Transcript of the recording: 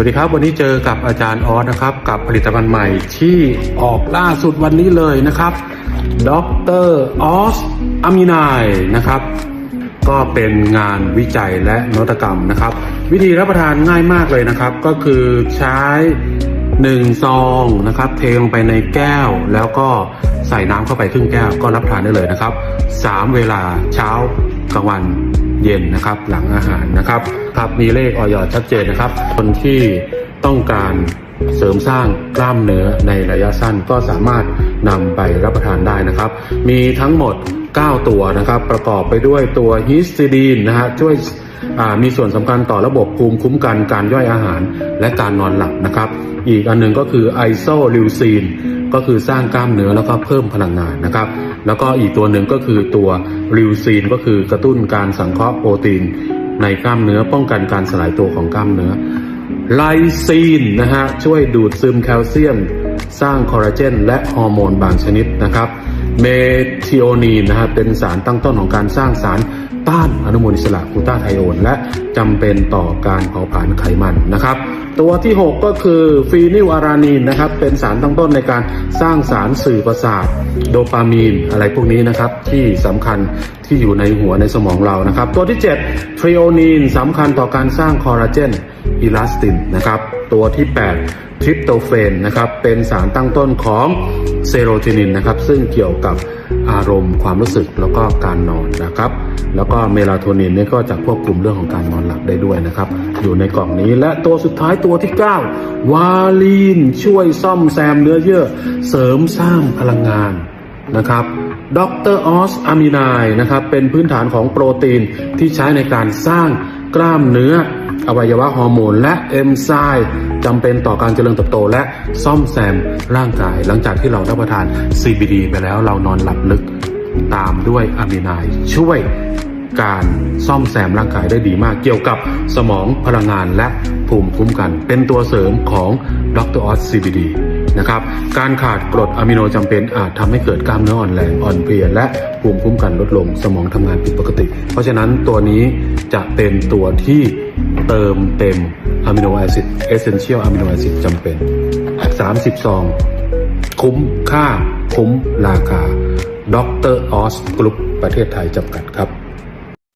วัสดีครับวันนี้เจอกับอาจารย์ออสนะครับ กับผลิตภัณฑ์ใหม่ที่ออกล่าสุดวันนี้เลยนะครับดรออสอะมินายนะครับ ก็เป็นงานวิจัยและนวัตกรรมนะครับ วิธีรับประทานง่ายมากเลยนะครับ ก็คือใช้1ซองนะครับเทลงไปในแก้ว แล้วก็ใส่น้ำเข้าไปครึ่งแก้วก็รับประทานได้เลยนะครับสามเวลาเช้ากลางวัน เย็นนะครับ หลังอาหารนะครับครับมีเลขออยชัดเจนนะครับ คนที่ต้องการเสริมสร้างกล้ามเนื้อในระยะสั้นก็สามารถนำไปรับประทานได้นะครับ มีทั้งหมด 9 ตัวนะครับ ประกอบไปด้วยตัวฮิสติดีนนะฮะช่วยมีส่วนสำคัญต่อระบบภูมิคุ้มกันการย่อยอาหารและการนอนหลับนะครับ อีกอันหนึงก็คือไอโซลิวซีน ก็คือสร้างกล้ามเนื้อแล้วก็เพิ่มพลังงานนะครับ แล้วก็อีกตัวหนึ่งก็คือตัวลิวซีนก็คือกระตุ้นการสังเคราะห์โปรตีน ในกล้ามเนื้อป้องกันการสลายตัวของกล้ามเนื้อไลซีนนะฮะช่วยดูดซึมแคลเซียม สร้างคอลลาเจน และฮอร์โมนบางชนิดนะครับเมทิโอนีนนะฮะเป็นสารตั้งต้นของการสร้างสารต้าน มูลอิสระกูต้าไทโอนและจำเป็นต่อการเผาผลาญไขมันนะครับ ตัวที่ 6 ก็คือฟีนิลอารานีนนะครับเป็นสารตั้งต้นในการสร้างสารสื่อประสาทโดปามีนอะไรพวกนี้นะครับที่สำคัญที่อยู่ในหัวในสมองเรานะครับ ตัวที่7ทริโอนีนสำคัญต่อการสร้างคอลลาเจนอิลาสตินนะครับตัวที่ 8 ทริปโตเฟนนะครับเป็นสารตั้งต้นของเซโรโทนินนะครับซึ่งเกี่ยวกับอารมณ์ความรู้สึกแล้วก็การนอนนะครับ แล้วก็เมลาโทนินนี่ก็จะควบคุมเรื่องของการนอนหลับได้ด้วยนะครับ อยู่ในกล่องนี้และตัวสุดท้ายตัวที่ 9 วาลีน ช่วยซ่อมแซมเนื้อเยื่อ เสริมสร้างพลังงานนะครับดรออสอะมินายนะครับเป็นพื้นฐานของโปรตีนที่ใช้ในการสร้างกล้ามเนื้อ อวัยวะฮอร์โมน และเอนไซม์จำเป็นต่อการเจริญเติบโต และซ่อมแซมร่างกาย หลังจากที่เรารับประทาน CBD ไปแล้วเรานอนหลับลึกตามด้วยอะมินายช่วย การซ่อมแซมร่างกายได้ดีมาก เกี่ยวกับสมองพลังงานและภูมิคุ้มกัน เป็นตัวเสริมของดรออส CBD นะครับการขาดกรดอะมิโนจำเป็นอาจทำให้เกิดกล้ามเนื้ออ่อนแรงอ่อนเพลียและภูมิคุ้มกันลดลงสมองทำงานผิดปกติ เพราะฉะนั้นตัวนี้จะเป็นตัวที่เติมเต็มอะมิโนแอซิดเอเซนเชียลอะมิโนแอซิดจำเป็น 30 ซอง คุ้มค่า คุ้มราคาดรออสกรุ๊ปประเทศไทยจำกัดครับ